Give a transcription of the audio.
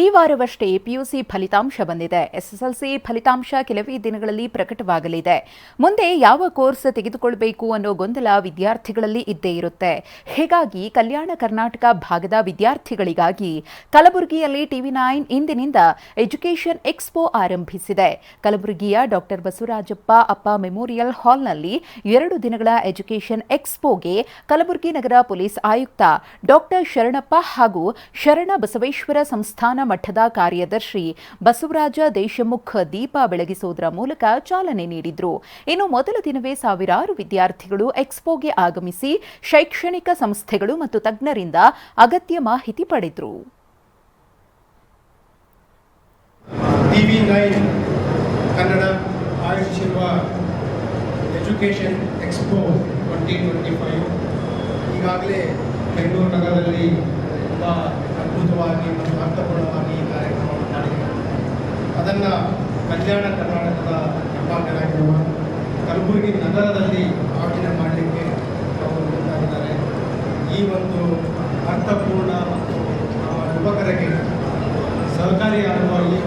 ಈ ವಾರವಷ್ಟೇ ಪಿಯುಸಿ ಫಲಿತಾಂಶ ಬಂದಿದೆ. ಎಸ್ಎಸ್ಎಲ್ಸಿ ಫಲಿತಾಂಶ ಕೆಲವೇ ದಿನಗಳಲ್ಲಿ ಪ್ರಕಟವಾಗಲಿದೆ. ಮುಂದೆ ಯಾವ ಕೋರ್ಸ್ ತೆಗೆದುಕೊಳ್ಳಬೇಕು ಅನ್ನೋ ಗೊಂದಲ ವಿದ್ಯಾರ್ಥಿಗಳಲ್ಲಿ ಇದ್ದೇ ಇರುತ್ತೆ. ಹೀಗಾಗಿ ಕಲ್ಯಾಣ ಕರ್ನಾಟಕ ಭಾಗದ ವಿದ್ಯಾರ್ಥಿಗಳಿಗಾಗಿ ಕಲಬುರಗಿಯಲ್ಲಿ ಟಿವಿ ನೈನ್ ಇಂದಿನಿಂದ ಎಜುಕೇಷನ್ ಎಕ್ಸ್ಪೋ ಆರಂಭಿಸಿದೆ. ಕಲಬುರಗಿಯ ಡಾಕ್ಟರ್ ಬಸವರಾಜಪ್ಪ ಅಪ್ಪ ಮೆಮೋರಿಯಲ್ ಹಾಲ್ನಲ್ಲಿ ಎರಡು ದಿನಗಳ ಎಜುಕೇಷನ್ ಎಕ್ಸ್ಪೋಗೆ ಕಲಬುರಗಿ ನಗರ ಪೊಲೀಸ್ ಆಯುಕ್ತ ಡಾಕ್ಟರ್ ಶರಣಪ್ಪ ಹಾಗೂ ಶರಣ ಬಸವೇಶ್ವರ ಸಂಸ್ಥಾನ ಮಠದ ಕಾರ್ಯದರ್ಶಿ ಬಸವರಾಜ ದೇಶಮುಖ್ ದೀಪ ಬೆಳಗಿಸುವುದರ ಮೂಲಕ ಚಾಲನೆ ನೀಡಿದ್ರು. ಇನ್ನು ಮೊದಲ ದಿನವೇ ಸಾವಿರಾರು ವಿದ್ಯಾರ್ಥಿಗಳು ಎಕ್ಸ್ಪೋಗೆ ಆಗಮಿಸಿ ಶೈಕ್ಷಣಿಕ ಸಂಸ್ಥೆಗಳು ಮತ್ತು ತಜ್ಞರಿಂದ ಅಗತ್ಯ ಮಾಹಿತಿ ಪಡೆದರು. Kannada education expo twenty twenty ಈಗಾಗಲೇ ಬೆಂಗಳೂರು ನಗರದಲ್ಲಿ ತುಂಬ ಅದ್ಭುತವಾಗಿ ಮತ್ತು ಅರ್ಥಪೂರ್ಣವಾಗಿ ಈ ಕಾರ್ಯಕ್ರಮವನ್ನು ಮಾಡಿದೆ ಅದನ್ನು ಕಲ್ಯಾಣ ಕರ್ನಾಟಕದ ಹೆಬ್ಬಾಗಲಾಗಿರುವ ಕಲಬುರಗಿ ನಗರದಲ್ಲಿ ಆಯೋಜನೆ ಮಾಡಲಿಕ್ಕೆ ಅವರು ಮುಂದಾಗಿದ್ದಾರೆ. ಈ ಒಂದು ಅರ್ಥಪೂರ್ಣ ಮತ್ತು ಯುವಕರಿಗೆ ಸಹಕಾರಿಯಾಗುವ ಈ